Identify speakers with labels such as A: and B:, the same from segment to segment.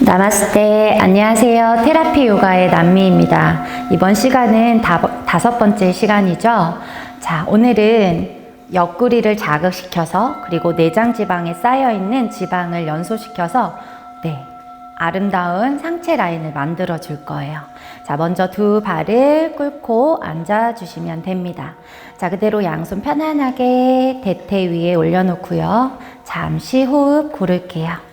A: 나마스테 안녕하세요. 테라피 요가의 남미입니다. 이번 시간은 다, 다섯 번째 시간이죠. 자 오늘은 옆구리를 자극시켜서 그리고 내장 지방에 쌓여 있는 지방을 연소시켜서 네 아름다운 상체 라인을 만들어 줄 거예요. 자 먼저 두 발을 꿇고 앉아 주시면 됩니다. 자 그대로 양손 편안하게 대퇴 위에 올려놓고요. 잠시 호흡 고를게요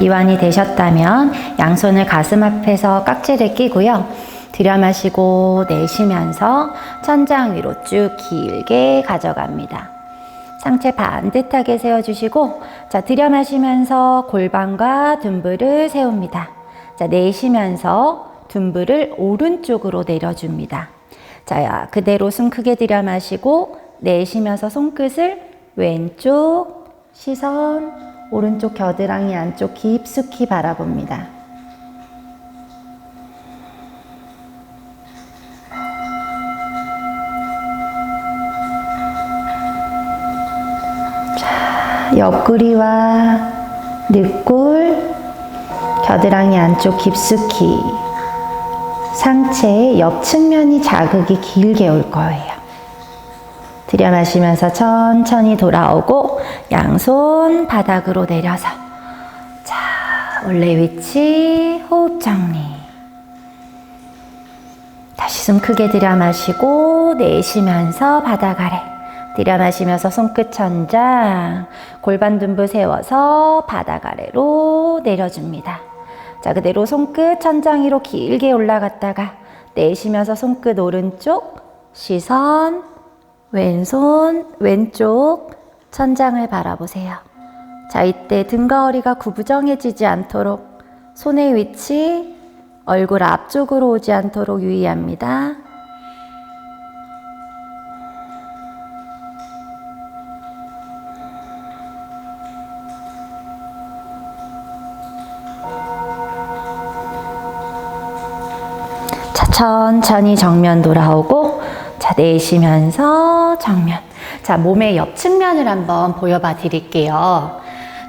A: 이완이 되셨다면 양손을 가슴 앞에서 깍지를 끼고요. 들여 마시고 내쉬면서 천장 위로 쭉 길게 가져갑니다. 상체 반듯하게 세워주시고, 자, 들여 마시면서 골반과 둔부를 세웁니다. 자, 내쉬면서 둔부를 오른쪽으로 내려줍니다. 자, 그대로 숨 크게 들여 마시고, 내쉬면서 손끝을 왼쪽, 시선, 오른쪽 겨드랑이 안쪽 깊숙이 바라봅니다. 자, 옆구리와 늑골, 겨드랑이 안쪽 깊숙이 상체의 옆 측면이 자극이 길게 올 거예요. 들여 마시면서 천천히 돌아오고 양손 바닥으로 내려서 자 원래 위치 호흡 정리. 다시 숨 크게 들여 마시고 내쉬면서 바닥 아래 들여 마시면서 손끝 천장 골반 둔부 세워서 바닥 아래로 내려줍니다. 자 그대로 손끝 천장 위로 길게 올라갔다가 내쉬면서 손끝 오른쪽 시선 왼손, 왼쪽 천장을 바라보세요. 자, 이때 등과 허리가 구부정해지지 않도록 손의 위치, 얼굴 앞쪽으로 오지 않도록 유의합니다. 자, 천천히 정면 돌아오고 자, 내쉬면서 정면. 자, 몸의 옆 측면을 한번 보여봐 드릴게요.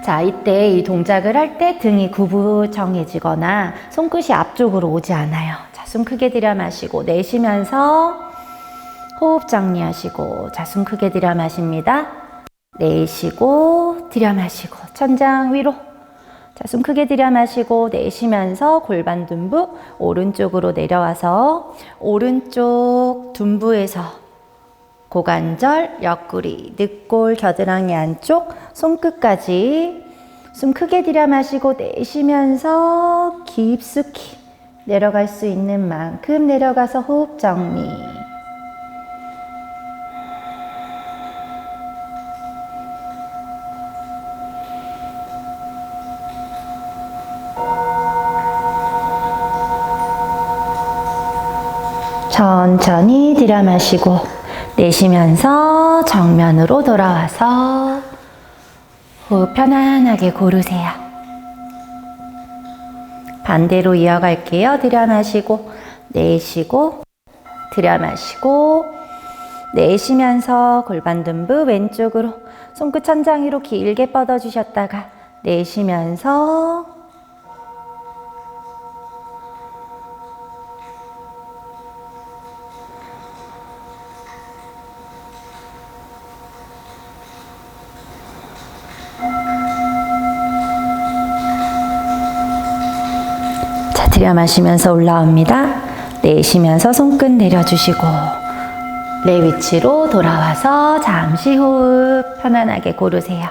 A: 자, 이때 이 동작을 할 때 등이 구부정해지거나 손끝이 앞쪽으로 오지 않아요. 자, 숨 크게 들여 마시고 내쉬면서 호흡 정리하시고 자, 숨 크게 들여 마십니다. 내쉬고 들여 마시고 천장 위로 자, 숨 크게 들여 마시고 내쉬면서 골반 둔부 오른쪽으로 내려와서 오른쪽 둔부에서 고관절, 옆구리, 늑골, 겨드랑이 안쪽 손끝까지 숨 크게 들여 마시고 내쉬면서 깊숙이 내려갈 수 있는 만큼 내려가서 호흡 정리. 천천히 들여 마시고 내쉬면서 정면으로 돌아와서 호흡 편안하게 고르세요. 반대로 이어갈게요. 들여 마시고 내쉬고 들여 마시고 내쉬면서 골반 둔부 왼쪽으로 손끝 천장 위로 길게 뻗어 주셨다가 내쉬면서 들여 마시면서 올라옵니다. 내쉬면서 손끝 내려주시고, 내 위치로 돌아와서 잠시 호흡 편안하게 고르세요.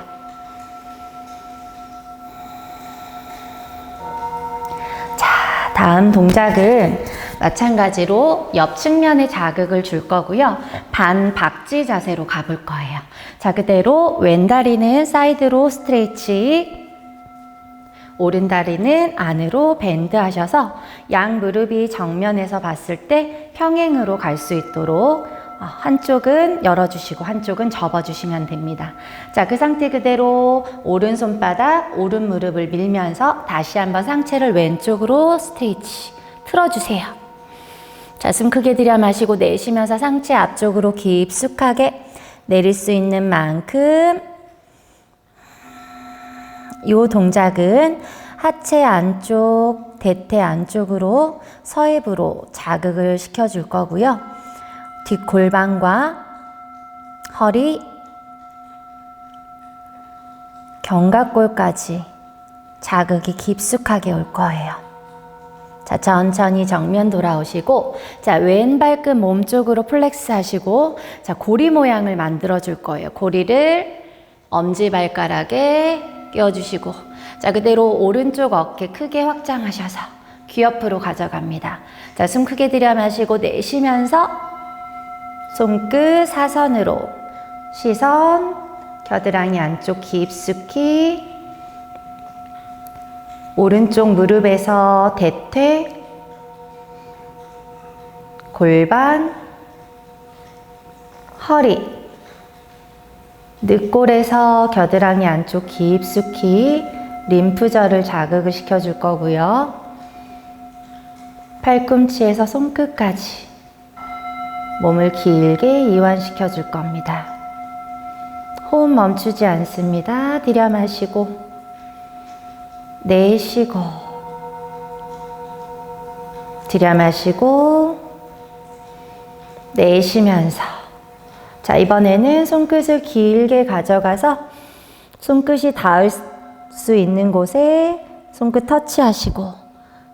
A: 자, 다음 동작은 마찬가지로 옆 측면에 자극을 줄 거고요. 반 박지 자세로 가볼 거예요. 자, 그대로 왼 다리는 사이드로 스트레이치, 오른 다리는 안으로 밴드 하셔서 양 무릎이 정면에서 봤을 때 평행으로 갈 수 있도록 어, 한쪽은 열어주시고 한쪽은 접어주시면 됩니다. 자, 그 상태 그대로 오른 손바닥, 오른 무릎을 밀면서 다시 한번 상체를 왼쪽으로 스트레이치 틀어주세요. 자, 숨 크게 들여 마시고 내쉬면서 상체 앞쪽으로 깊숙하게 내릴 수 있는 만큼 이 동작은 하체 안쪽, 대퇴 안쪽으로 서해부로 자극을 시켜줄 거고요. 뒷골반과 허리, 견갑골까지 자극이 깊숙하게 올 거예요. 자, 천천히 정면 돌아오시고, 자, 왼발끝 몸쪽으로 플렉스 하시고, 자, 고리 모양을 만들어 줄 거예요. 고리를 엄지발가락에 끼워주시고, 자, 그대로 오른쪽 어깨 크게 확장하셔서 귀 옆으로 가져갑니다. 자, 숨 크게 들여 마시고 내쉬면서 손끝 사선으로 시선 겨드랑이 안쪽 깊숙이 오른쪽 무릎에서 대퇴 골반 허리 늑골에서 겨드랑이 안쪽 깊숙이 림프절을 자극을 시켜줄 거고요. 팔꿈치에서 손끝까지 몸을 길게 이완시켜 줄 겁니다. 호흡 멈추지 않습니다. 들여 마시고, 내쉬고, 들여 마시고, 내쉬면서. 자, 이번에는 손끝을 길게 가져가서 손끝이 닿을 수 있는 곳에 손끝 터치하시고,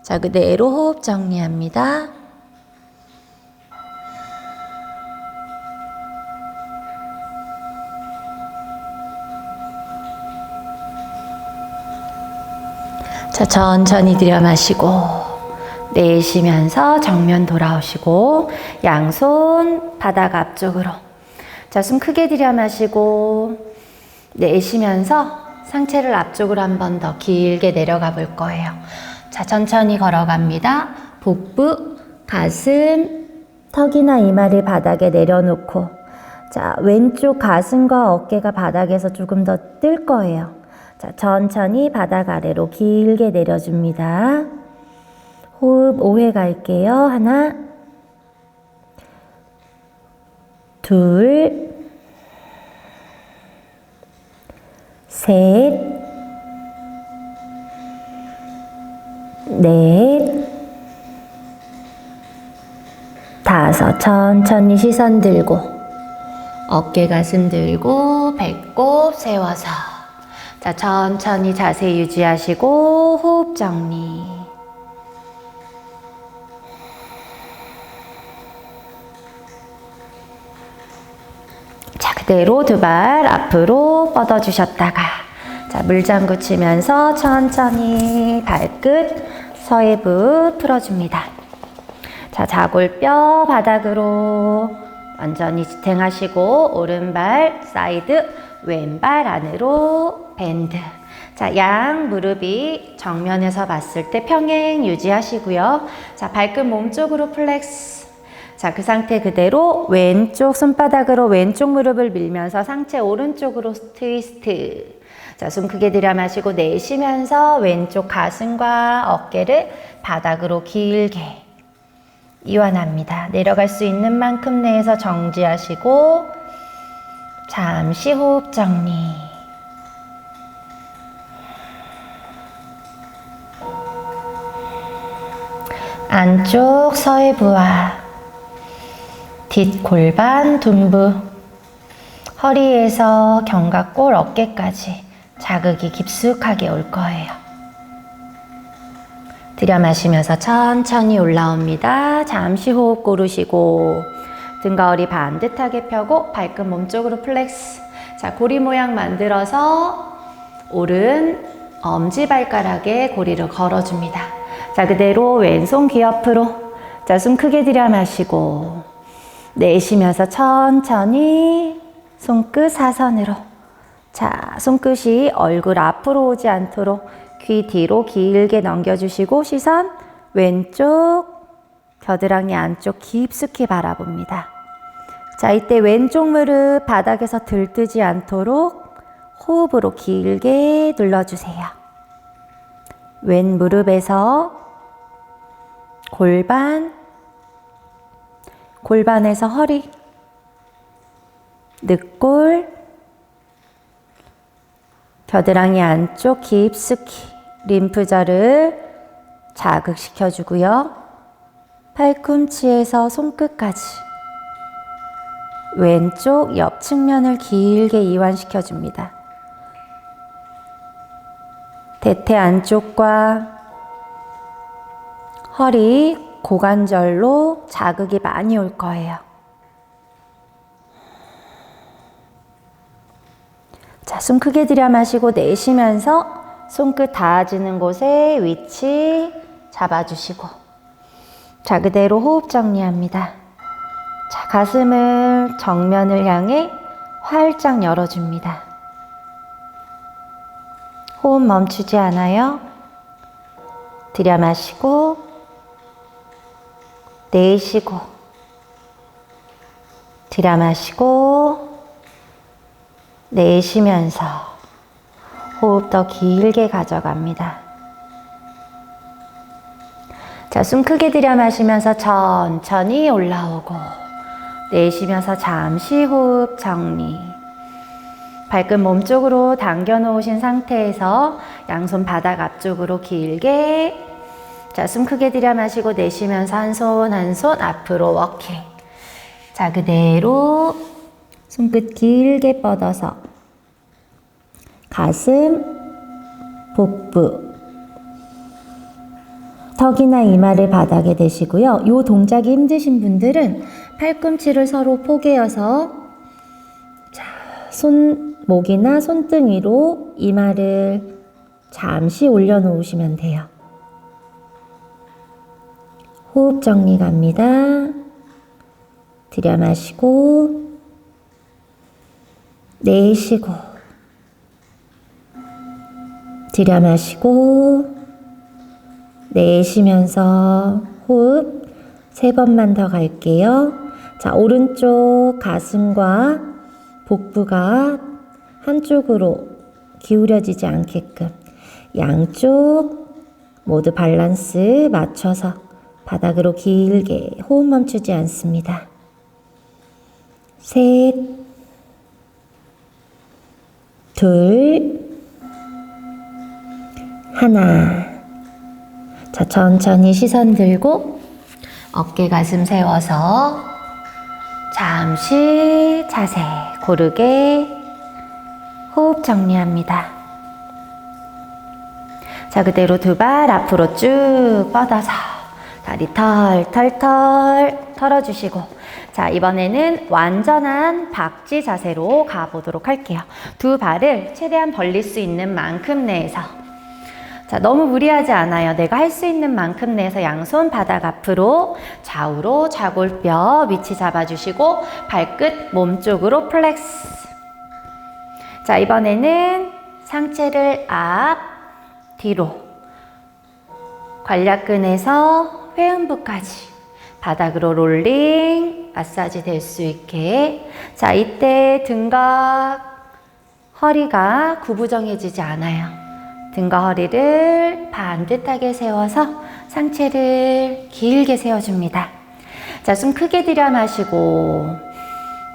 A: 자, 그대로 호흡 정리합니다. 자, 천천히 들여 마시고, 내쉬면서 정면 돌아오시고, 양손 바닥 앞쪽으로. 자, 숨 크게 들여 마시고, 내쉬면서 상체를 앞쪽으로 한 번 더 길게 내려가 볼 거예요. 자, 천천히 걸어갑니다. 복부, 가슴, 턱이나 이마를 바닥에 내려놓고, 자, 왼쪽 가슴과 어깨가 바닥에서 조금 더 뜰 거예요. 자, 천천히 바닥 아래로 길게 내려줍니다. 호흡 5회 갈게요. 하나, 둘, 셋, 넷, 다섯. 천천히 시선 들고, 어깨 가슴 들고, 배꼽 세워서. 자, 천천히 자세 유지하시고, 호흡 정리. 그대로 두 발 앞으로 뻗어주셨다가, 자, 물장구 치면서 천천히 발끝 서해부 풀어줍니다. 자, 자골뼈 바닥으로 완전히 지탱하시고, 오른발 사이드, 왼발 안으로 밴드. 자, 양 무릎이 정면에서 봤을 때 평행 유지하시고요. 자, 발끝 몸쪽으로 플렉스. 자, 그 상태 그대로 왼쪽 손바닥으로 왼쪽 무릎을 밀면서 상체 오른쪽으로 트위스트. 자, 숨 크게 들여 마시고 내쉬면서 왼쪽 가슴과 어깨를 바닥으로 길게 이완합니다. 내려갈 수 있는 만큼 내에서 정지하시고 잠시 호흡 정리. 안쪽 서해부와 뒷골반, 둔부, 허리에서 견갑골, 어깨까지 자극이 깊숙하게 올 거예요. 들여 마시면서 천천히 올라옵니다. 잠시 호흡 고르시고 등과 허리 반듯하게 펴고 발끝 몸쪽으로 플렉스. 자, 고리 모양 만들어서 오른 엄지발가락에 고리를 걸어줍니다. 자, 그대로 왼손 귀 옆으로. 자, 숨 크게 들여 마시고 내쉬면서 천천히 손끝 사선으로. 자, 손끝이 얼굴 앞으로 오지 않도록 귀 뒤로 길게 넘겨주시고 시선 왼쪽 겨드랑이 안쪽 깊숙이 바라봅니다. 자, 이때 왼쪽 무릎 바닥에서 들뜨지 않도록 호흡으로 길게 눌러주세요. 왼 무릎에서 골반, 골반에서 허리, 늑골, 겨드랑이 안쪽 깊숙이 림프절을 자극시켜 주고요. 팔꿈치에서 손끝까지. 왼쪽 옆 측면을 길게 이완시켜 줍니다. 대퇴 안쪽과 허리, 고관절로 자극이 많이 올 거예요. 자, 숨 크게 들여 마시고 내쉬면서 손끝 닿아지는 곳에 위치 잡아주시고 자, 그대로 호흡 정리합니다. 자, 가슴을 정면을 향해 활짝 열어줍니다. 호흡 멈추지 않아요. 들여 마시고 내쉬고 들여 마시고 내쉬면서 호흡 더 길게 가져갑니다. 자, 숨 크게 들여 마시면서 천천히 올라오고 내쉬면서 잠시 호흡 정리. 발끝 몸쪽으로 당겨 놓으신 상태에서 양손 바닥 앞쪽으로 길게 자, 숨 크게 들여 마시고 내쉬면서 한 손 한 손 앞으로 워킹. 자, 그대로 손끝 길게 뻗어서 가슴, 복부, 턱이나 이마를 바닥에 대시고요. 이 동작이 힘드신 분들은 팔꿈치를 서로 포개어서 자, 손목이나 손등 위로 이마를 잠시 올려놓으시면 돼요. 호흡 정리 갑니다. 들여 마시고 내쉬고 들여 마시고 내쉬면서 호흡 세 번만 더 갈게요. 자, 오른쪽 가슴과 복부가 한쪽으로 기울여지지 않게끔 양쪽 모두 밸런스 맞춰서 바닥으로 길게 호흡 멈추지 않습니다. 셋, 둘, 하나. 자, 천천히 시선 들고 어깨 가슴 세워서 잠시 자세 고르게 호흡 정리합니다. 자, 그대로 두 발 앞으로 쭉 뻗어서 다리 털털털 털어주시고 자, 이번에는 완전한 박쥐 자세로 가보도록 할게요. 두 발을 최대한 벌릴 수 있는 만큼 내에서 자, 너무 무리하지 않아요. 내가 할 수 있는 만큼 내에서 양손 바닥 앞으로 좌우로 좌골뼈 위치 잡아주시고 발끝 몸 쪽으로 플렉스. 자, 이번에는 상체를 앞, 뒤로. 관략근에서 회음부까지 바닥으로 롤링 마사지 될 수 있게. 자, 이때 등과 허리가 구부정해지지 않아요. 등과 허리를 반듯하게 세워서 상체를 길게 세워줍니다. 자, 숨 크게 들여 마시고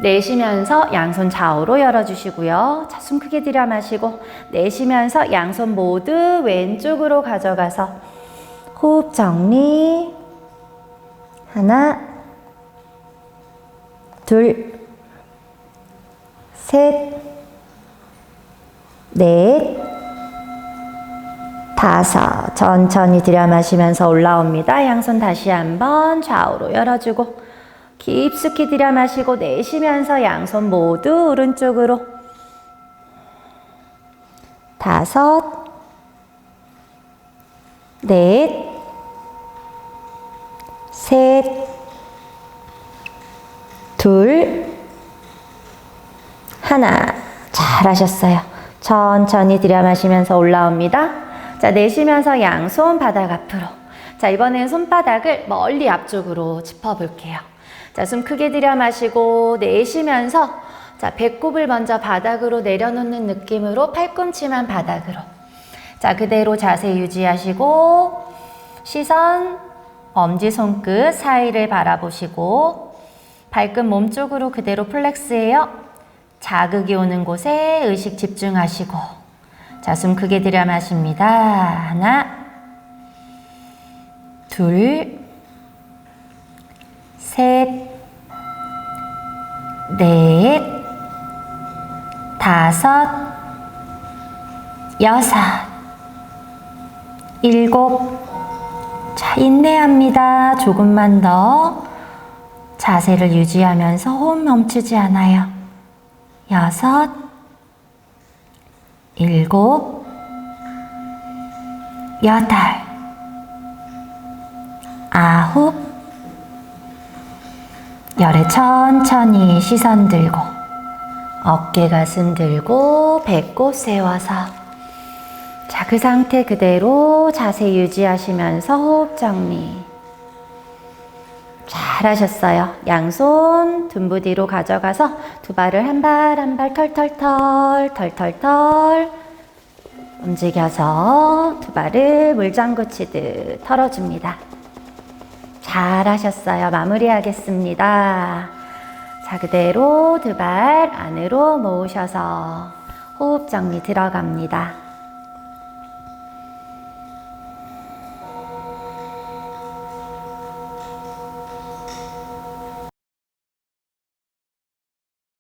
A: 내쉬면서 양손 좌우로 열어주시고요. 자, 숨 크게 들여 마시고 내쉬면서 양손 모두 왼쪽으로 가져가서 호흡 정리. 하나, 둘, 셋, 넷, 다섯. 천천히 들여 마시면서 올라옵니다. 양손 다시 한번 좌우로 열어주고 깊숙이 들여 마시고 내쉬면서 양손 모두 오른쪽으로 다섯, 넷, 셋, 둘, 하나. 잘하셨어요. 천천히 들여 마시면서 올라옵니다. 자, 내쉬면서 양손 바닥 앞으로. 자, 이번엔 손바닥을 멀리 앞쪽으로 짚어볼게요. 자, 숨 크게 들여 마시고 내쉬면서 자, 배꼽을 먼저 바닥으로 내려놓는 느낌으로 팔꿈치만 바닥으로. 자, 그대로 자세 유지하시고 시선 엄지 손끝 사이를 바라보시고 발끝 몸쪽으로 그대로 플렉스해요. 자극이 오는 곳에 의식 집중하시고 자, 숨 크게 들여 마십니다. 하나, 둘, 셋, 넷, 다섯, 여섯, 일곱. 자, 인내합니다. 조금만 더. 자세를 유지하면서 호흡 멈추지 않아요. 여섯, 일곱, 여덟, 아홉, 열에 천천히 시선 들고, 어깨 가슴 들고, 배꼽 세워서. 자, 그 상태 그대로 자세 유지하시면서 호흡 정리. 잘하셨어요. 양손 둔부 뒤로 가져가서 두 발을 한 발 한 발 털털털 털털털 움직여서 두 발을 물장구 치듯 털어줍니다. 잘하셨어요. 마무리하겠습니다. 자, 그대로 두 발 안으로 모으셔서 호흡 정리 들어갑니다.